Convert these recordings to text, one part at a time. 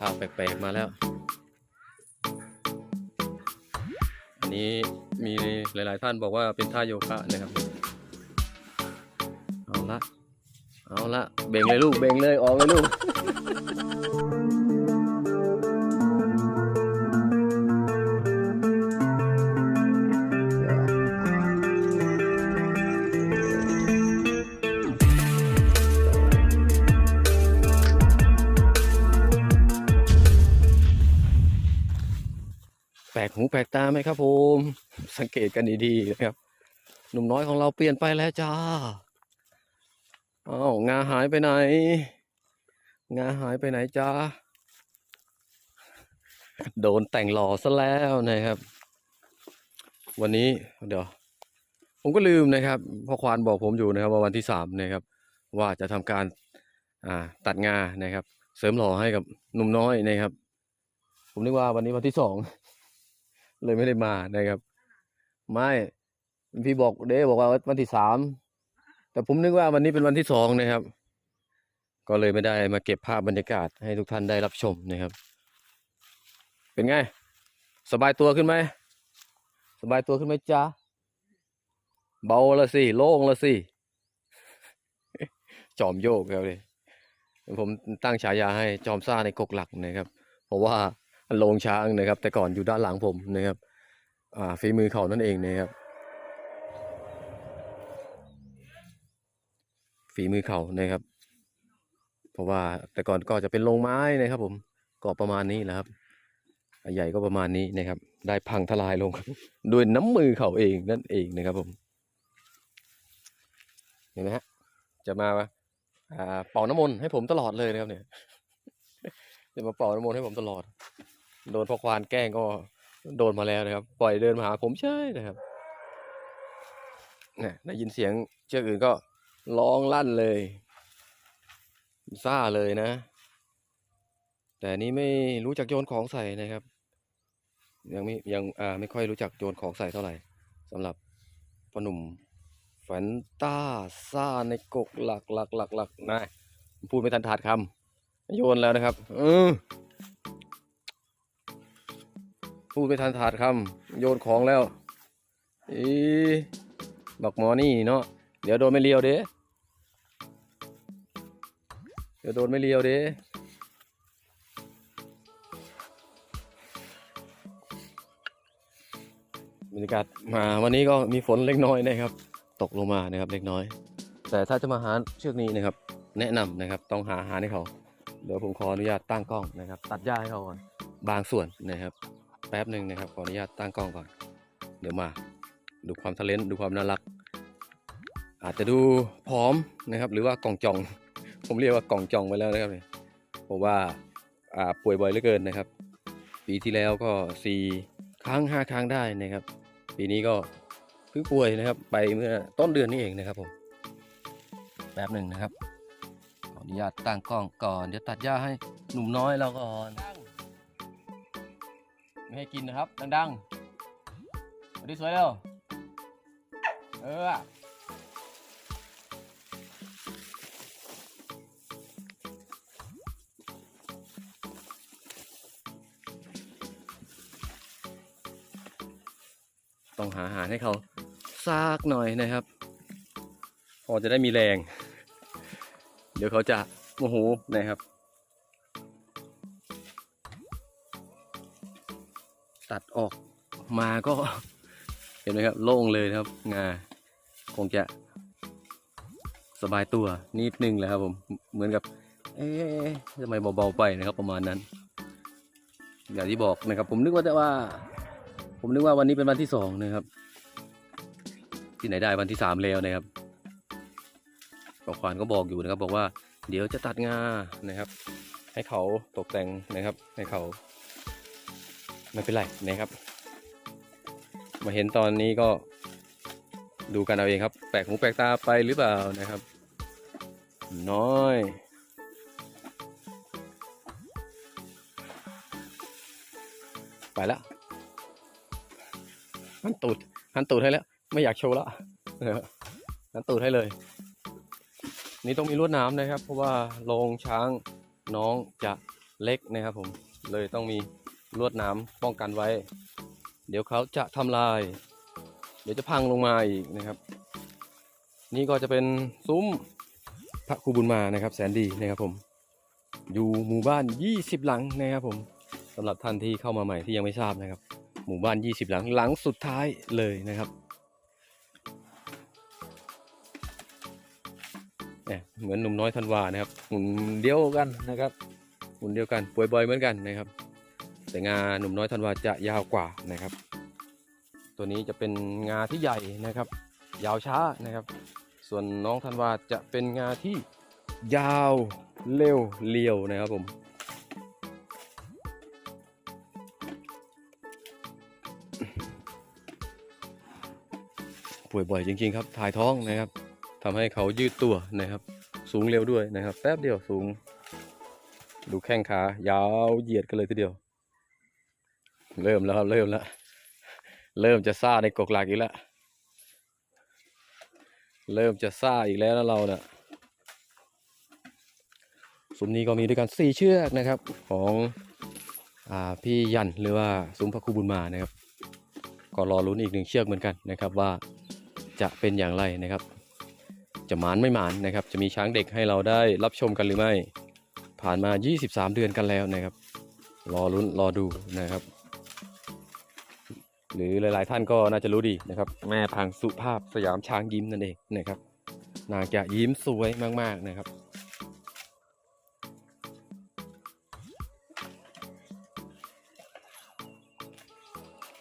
ภาวแปลกๆมาแล้ว อันนี้มีหลายๆท่านบอกว่าเป็นท่าโยคะนะครับ เอาละ เอาละเบ่งเลยลูก เบ่งเลย ออกเลยลูก ลกหูแปลกตาไหมครับผมสังเกตกันดีๆนะครับ หนุ่มน้อยของเราเปลี่ยนไปแล้วจ้าอ้าวงาหายไปไหน งาหายไปไหนจ้าโดนแต่งหล่อซะแล้วนะครับ วันนี้เดี๋ยว ผมก็ลืมนะครับพ่อควานบอกผมอยู่นะครับว่าวันที่สามนะครับ ว่าจะทำการอ่าตัดงานะครับ เสริมหล่อให้กับหนุ่มน้อยนะครับ ผมนึกว่าวันนี้วันที่สอง เลยไม่ได้มานะครับ ไม่พี่บอกเด้บอกว่าวันที่สามแต่ผมนึกว่าวันนี้เป็นวันที่สองนะครับ ก็เลยไม่ได้มาเก็บภาพบรรยากาศให้ทุกท่านได้รับชมนะครับ เป็นไง สบายตัวขึ้นไหมสบายตัวขึ้นไหมจ๊ะเบาละสิโล่งละสิจอมโยกครับเลยผมตั้งฉายาให้จอมซ่าในกกหลักนะครับ เพราะว่า โลงช้างนะครับ แต่ก่อนอยู่ด้านหลังผมนะครับ อ่าฝีมือเขานั่นเองนะครับ ฝีมือเขานะครับ เพราะว่าแต่ก่อนก็จะเป็นโรงไม้นะครับ ผมก็ประมาณนี้แหละครับใหญ่ก็ประมาณนี้นะครับ ได้พังทลายลงด้วยน้ำมือเขาเองนั่นเองนะครับผมเห็นไหมฮะจะมาอ่าเป่าน้ำมนต์ให้ผมตลอดเลยนะครับเนี่ยจะมาเป่าน้ำมนต์ให้ผมตลอด โดนพ่อควานแกล้งก็โดนมาแล้วนะครับ ปล่อยเดินมาหาผมใช่นะครับเนี่ยได้ยินเสียงเชือกอื่นก็ร้องลั่นเลยซ่าเลยนะ แต่นี้ไม่รู้จักโยนของใส่นะครับ ยังไม่ยังอ่าไม่ค่อยรู้จักโยนของใส่เท่าไหร่สำหรับปอหนุ่มแฟนต้าซ่าในกกหลักหลักหลักหลักนะพูดไม่ทันถาดคำโยนแล้วนะครับ เออ พูดไม่ทันถาดคำโยนของแล้วอีบักหมอนี่เนาะเดี๋ยวโดนไม่เลียวเด้เดี๋ยวโดนไม่เลียวเด้บรรยากาศมาวันนี้ก็มีฝนเล็กน้อยนะครับ ตกลงมานะครับเล็กน้อย แต่ถ้าจะมาหาเชือกนี้นะครับ แนะนำนะครับต้องหาอาหารให้เขา เดี๋ยวผมขออนุญาตตั้งกล้องนะครับ ตัดหญ้าให้เขาก่อนบางส่วนนะครับ แป๊บหนึ่งนะครับ ขออนุญาตตั้งกล้องก่อน เดี๋ยวมา ดูความทะเลนดูความน่ารัก อาจจะดูผอมนะครับ หรือว่ากล่องจอง ผมเรียกว่ากล่องจองไปแล้วนะครับเนี่ยเพราะว่าอ่าป่วยบ่อยเหลือเกินนะครับ ปีที่แล้วก็สี่ครั้งห้าครั้งได้นะครับ ปีนี้ก็เพิ่งป่วยนะครับ ไปเมื่อต้นเดือนนี้เองนะครับผมแป๊บหนึ่งนะครับขออนุญาตตั้งกล้องก่อนเดี๋ยวตัดหญ้าให้หนุ่มน้อยเราก่อน ไม่ให้กินนะครับ ดังๆมาดิสวยเร็วเออต้องหาอาหารให้เขาซากหน่อยนะครับ พอจะได้มีแรง เดี๋ยวเขาจะโมโหนะครับ ตัดออกมาก็เห็นไหมครับโล่งเลยครับงาคงจะสบายตัวนิดนึงแหละครับผมเหมือนกับ เอ๊ะทำไมเบาๆไปนะครับ ประมาณนั้น อย่างที่บอกนะครับ ผมนึกว่าแต่ว่า ผมนึกว่าวันนี้เป็นวันที่สองนะครับ ที่ไหนได้วันที่สามแล้วนะครับปอควานก็บอกอยู่นะครับ บอกว่า เดี๋ยวจะตัดงานะครับ ให้เขาตกแต่งนะครับ ให้เขา ไม่เป็นไรนะครับ มาเห็นตอนนี้ก็ดูกันเอาเองครับ แปลกหูแปลกตาไปหรือเปล่านะครับ น้อย ไปแล้วหันตูดหันตูดให้แล้ว ไม่อยากโชว์แล้วหันตูดให้เลย นี่ต้องมีลวดน้ำนะครับ เพราะว่าโรงช้างน้องจะเล็กนะครับผมเลยต้องมี ลวดหน้ำป้องกันไว้ เดี๋ยวเขาจะทำลาย เดี๋ยวจะพังลงมาอีกนะครับ นี่ก็จะเป็นซุ้มพระครูบุญมานะครับ แสนดีนะครับผม อยู่หมู่บ้าน 20 หลังนะครับผมสำหรับท่านที่เข้ามาใหม่ที่ยังไม่ทราบนะครับ หมู่บ้าน 20 หลังหลังสุดท้ายเลยนะครับเนี่ยเหมือนหนุ่มน้อยธันวานะครับหุ่นเดียวกันนะครับหุ่นเดียวกันป่วยบ่อยเหมือนกันนะครับ แต่งาหนุ่มน้อยธันวาจะยาวกว่านะครับ ตัวนี้จะเป็นงาที่ใหญ่นะครับ ยาวช้านะครับ ส่วนน้องธันวาจะเป็นงาที่ยาวเร็วเลียวนะครับผมป่วยบ่อยจริงๆครับ ถ่ายท้องนะครับทำให้เขายืดตัวนะครับ สูงเร็วด้วยนะครับ แป๊บเดียวสูง ดูแข้งขายาวเหยียดกันเลยทีเดียว เริ่มแล้วครับเริ่มแล้ว เริ่มจะซ่าในกกหลักอีกแล้ว เริ่มจะซ่าอีกแล้วนะเราเนี่ยซุ้มนี้ก็มีด้วยกันสี่เชือกนะครับของอพี่ยันหรือว่าซุ้มพระครูบุญมานะครับ ก็รอลุ้นอีกหนึ่งเชือกเหมือนกันนะครับว่าจะเป็นอย่างไรนะครับ จะหมานไม่หมานนะครับ จะมีช้างเด็กให้เราได้รับชมกันหรือไม่ ผ่านมา 23 เดือนกันแล้วนะครับ รอลุ้นรอดูนะครับ หรือหลาย ๆ ท่านก็น่าจะรู้ดีนะครับ แม่พังสุภาพสยามช้างยิ้มนั่นเองนะครับนางจะยิ้มสวยมาก ๆ นะครับ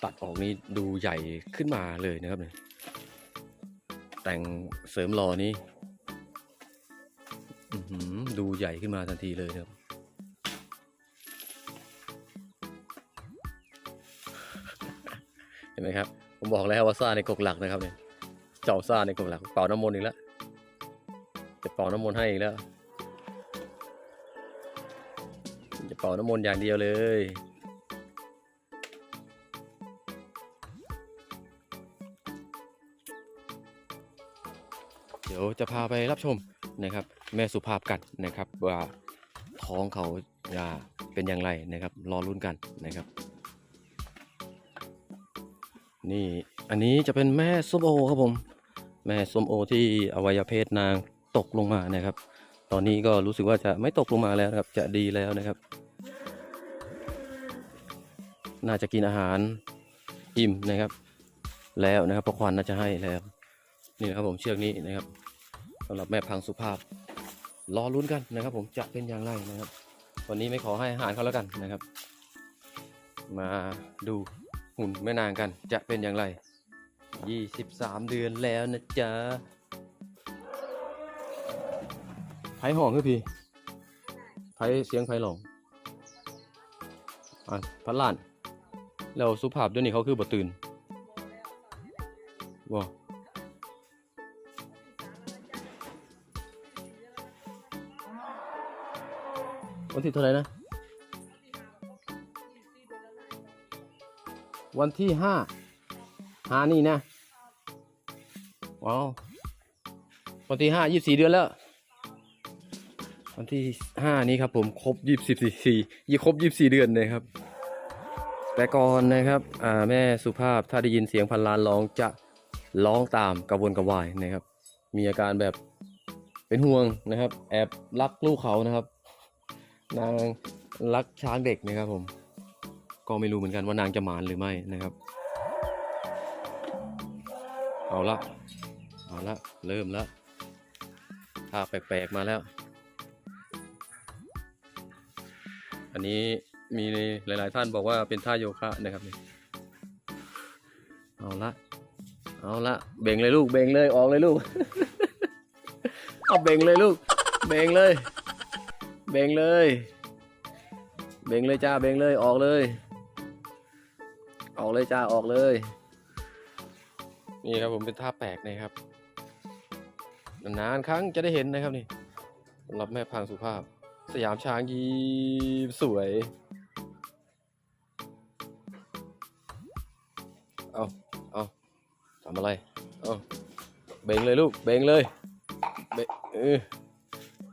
ตัดออกนี่ดูใหญ่ขึ้นมาเลยนะครับเนี่ยแต่งเสริมรอนี้ดูใหญ่ขึ้นมาทันทีเลยนะครับ ห็นไหมครับ ผมบอกแล้วว่าซ่าในกกหลักนะครับเนี่ยเจ้าซ่าในกกหลักเป่าน้ำมนต์อีกแล้วจะเป่าน้ำมนต์ให้อีกแล้ว จะเป่าน้ำมนต์อย่างเดียวเลยเดี๋ยวจะพาไปรับชมนะครับ แม่สุภาพกันนะครับ ว่าท้องเขาจะเป็นอย่างไรนะครับ รอรุ่นกันนะครับ นี่อันนี้จะเป็นแม่ส้มโอครับผม แม่ส้มโอที่อวัยวะเพศนางตกลงมานะครับ ตอนนี้ก็รู้สึกว่าจะไม่ตกลงมาแล้วครับ จะดีแล้วนะครับ น่าจะกินอาหารอิ่มนะครับ แล้วนะครับพระควันน่าจะให้แล้ว นี่นะครับผมเชือกนี้นะครับสำหรับแม่พังสุภาพรอลุ้นกันนะครับ ผมจะเป็นอย่างไรนะครับ วันนี้ไม่ขอให้อาหารเขาแล้วกันนะครับ มาดู หุ่นแม่นางกันจะเป็นอย่างไร 23 เดือนแล้วนะจ๊ะไผ่ห้องคือพี่ไผ่เสียงไผ่หลงอะพัดล้าน แล้วสุภาพดี๋ยนี้เขาคือบ่ตื่นว้าวันที่เท่าไหร่นะ วันที่ห้าหานี่นะว้าววันที่ห้ายี่สี่เดือนแล้ว วันที่ห้านี้ครับผมครบยี่สิบสี่ยี่ครบยี่สี่เดือนเลยครับ แต่ก่อนนะครับอ่าแม่สุภาพถ้าได้ยินเสียงพันล้านร้องจะร้องตามกระวนกระวายนะครับ มีอาการแบบเป็นห่วงนะครับ แอบรักลูกเขานะครับ นางรักช้างเด็กนะครับผม ก็ไม่รู้เหมือนกันว่านางจะหมานหรือไม่นะครับ เอาละเอาละเริ่มแล้วท่าแปลกๆมาแล้ว อันนี้มีหลาย ๆ ท่านบอกว่าเป็นท่าโยคะนะครับเอาละเอาละเบ่งเลยลูกเบ่งเลยออกเลยลูกเอาเบ่งเลยลูก เบ่งเลย เบ่งเลย เบ่งเลยจ้าเบ่งเลยออกเลย ออกเลยจ้าออกเลย นี่ครับผมเป็นท่าแปลกนะครับ นานๆครั้งจะได้เห็นนะครับนี่สำหรับแม่พังสุภาพ สยามช้างยิ้มสวย เอาเอาทำอะไร เอาเบ่งเลยลูก เบ่งเลยเบ่งเออ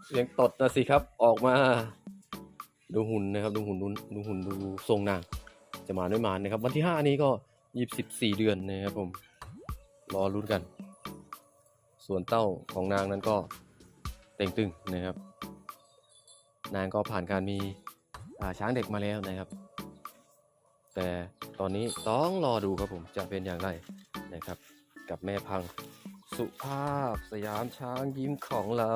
เสียงตดนะสิครับ ออกมา ดูหุ่นนะครับ ดูหุ่นดูดูหุ่นดูทรงนาง จะมาไม่มานะครับ วันที่ห้านี้ก็ยี่สิบสี่เดือนนะครับผม รอรุ้นกัน ส่วนเต้าของนางนั้นก็เต่งตึงนะครับ นางก็ผ่านการมีช้างเด็กมาแล้วนะครับ แต่ตอนนี้ต้องรอดูครับผมจะเป็นอย่างไรนะครับ กับแม่พังสุภาพสยามช้างยิ้มของเรา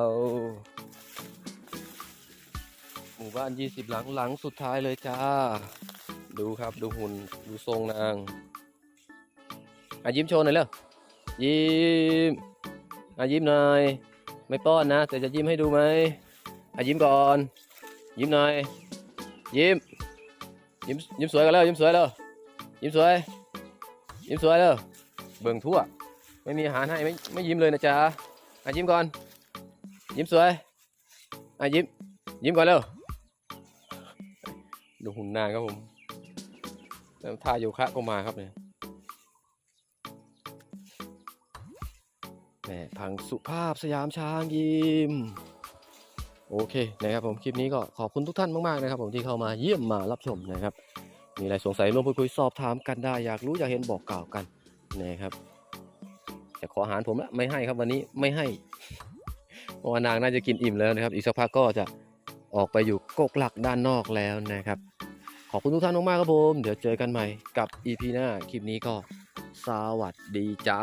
หมู่บ้าน 20 หลังหลังสุดท้ายเลยจ้า ดูครับดูหุ่นดูทรงนางอะยิ้มโชว์หน่อยเร็วยิ้มอะยิ้มหน่อยไม่ป้อนนะ แต่จะยิ้มให้ดูไหมอะยิ้มก่อน ยิ้มหน่อยยิ้มยิ้มยิ้มสวยกันแล้วยิ้มสวยแล้วยิ้มสวย ยิ้มสวยแล้วเบิ่งทั่ว ไม่มีอาหารให้ไม่ไม่ยิ้มเลยนะจ๊ะอะยิ้มก่อน ยิ้มสวยอะยิ้มยิ้มก่อนเร็วดูหุ่นนางครับผม ท่าโยคะก็มาครับเนี่ยแหมพังสุภาพสยามช้างยิ้มโอเคนะครับผมคลิปนี้ก็ขอบคุณทุกท่านมากๆนะครับ ผมที่เข้ามาเยี่ยมมารับชมนะครับ มีอะไรสงสัยร่วมพูดคุยสอบถามกันได้อยากรู้อยากเห็นบอกกล่าวกันนะครับจะขออาหารผมละไม่ให้ครับวันนี้ไม่ให้เพราะว่านางน่าจะกินอิ่มแล้วนะครับ อีกสักพักก็จะออกไปอยู่กกหลักด้านนอกแล้วนะครับ ขอบคุณทุกท่านมากๆครับผม เดี๋ยวเจอกันใหม่กับ EP หน้า คลิปนี้ก็สวัสดีจ้า